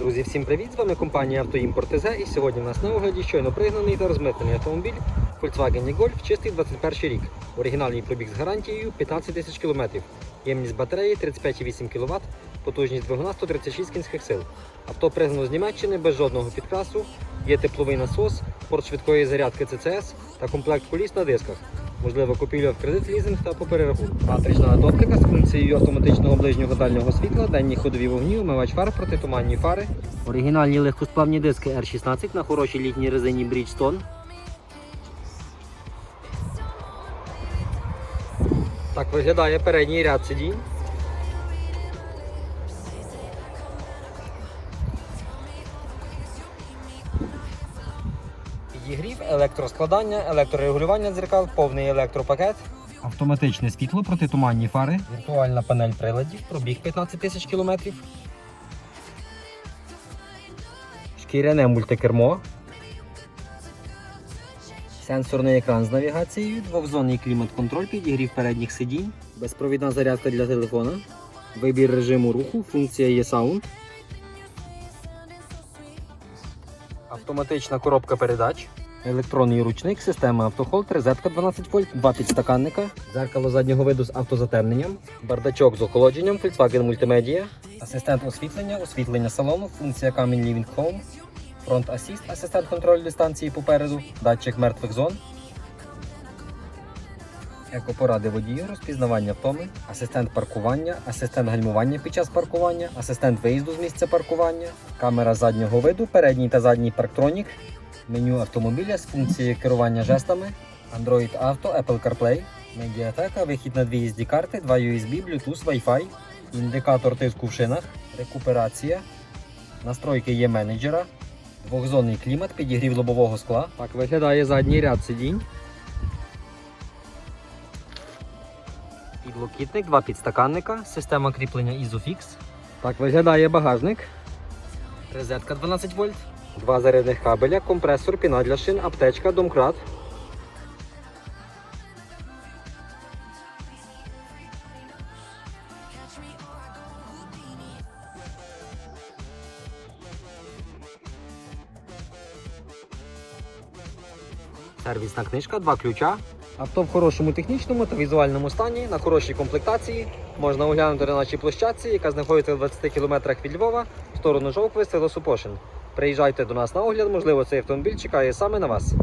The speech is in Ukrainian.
Друзі, всім привіт! З вами компанія Автоімпорт ТЗ і сьогодні у нас на огляді щойно пригнаний та розмитнений автомобіль Volkswagen Golf чистий 21 рік. Оригінальний пробіг з гарантією 15 тисяч кілометрів. Ємність батареї 35,8 кВт, потужність двигуна 136 кінських сил. Авто пригнано з Німеччини без жодного підкрасу, є тепловий насос, порт швидкої зарядки ЦЦС та комплект коліс на дисках. Можливо, купівля в кредит, лізинг та по перерахунку. Матрична оптика з функцією автоматичного ближнього дальнього світла, денні ходові вогні, умивач фар, протитуманні фари. Оригінальні легкосплавні диски R16 на хорошій літній резині Bridgestone. Так виглядає передній ряд сидінь. Підігрів, електроскладання, електрорегулювання дзеркал, повний електропакет. Автоматичне світло, протитуманні фари. Віртуальна панель приладів, пробіг 15 тисяч кілометрів. Шкіряне мультикермо. Сенсорний екран з навігацією, двохзонний клімат-контроль, підігрів передніх сидінь, безпровідна зарядка для телефона, вибір режиму руху, функція є саунд. Автоматична коробка передач, електронний ручник, система автохолд, розетка 12 вольт, два підстаканника, зеркало заднього виду з автозатемненням, бардачок з охолодженням, Volkswagen Multimedia, асистент освітлення, освітлення салону, функція Камінь Living Home, фронт асіст, асистент контролю дистанції попереду, датчик мертвих зон. Екопоради водію, розпізнавання втоми, асистент паркування, асистент гальмування під час паркування, асистент виїзду з місця паркування, камера заднього виду, передній та задній парктронік, меню автомобіля з функцією керування жестами, Android Auto, Apple CarPlay, медіатека, вихід на дві SD карти, 2 USB, Bluetooth, Wi-Fi, індикатор тиску в шинах, рекуперація, настройки є менеджера, двохзонний клімат, підігрів лобового скла. Так виглядає задній ряд сидінь. Підлокітник, два підстаканника, система кріплення Isofix. Так виглядає багажник. Розетка 12 вольт, два зарядних кабеля, компресор, піна для шин, аптечка, домкрат. Сервісна книжка, два ключа. Авто в хорошому технічному та візуальному стані, на хорошій комплектації. Можна оглянути на нашій площадці, яка знаходиться в 20 км від Львова, в сторону Жовкви, село Супошин. Приїжджайте до нас на огляд, можливо, цей автомобіль чекає саме на вас.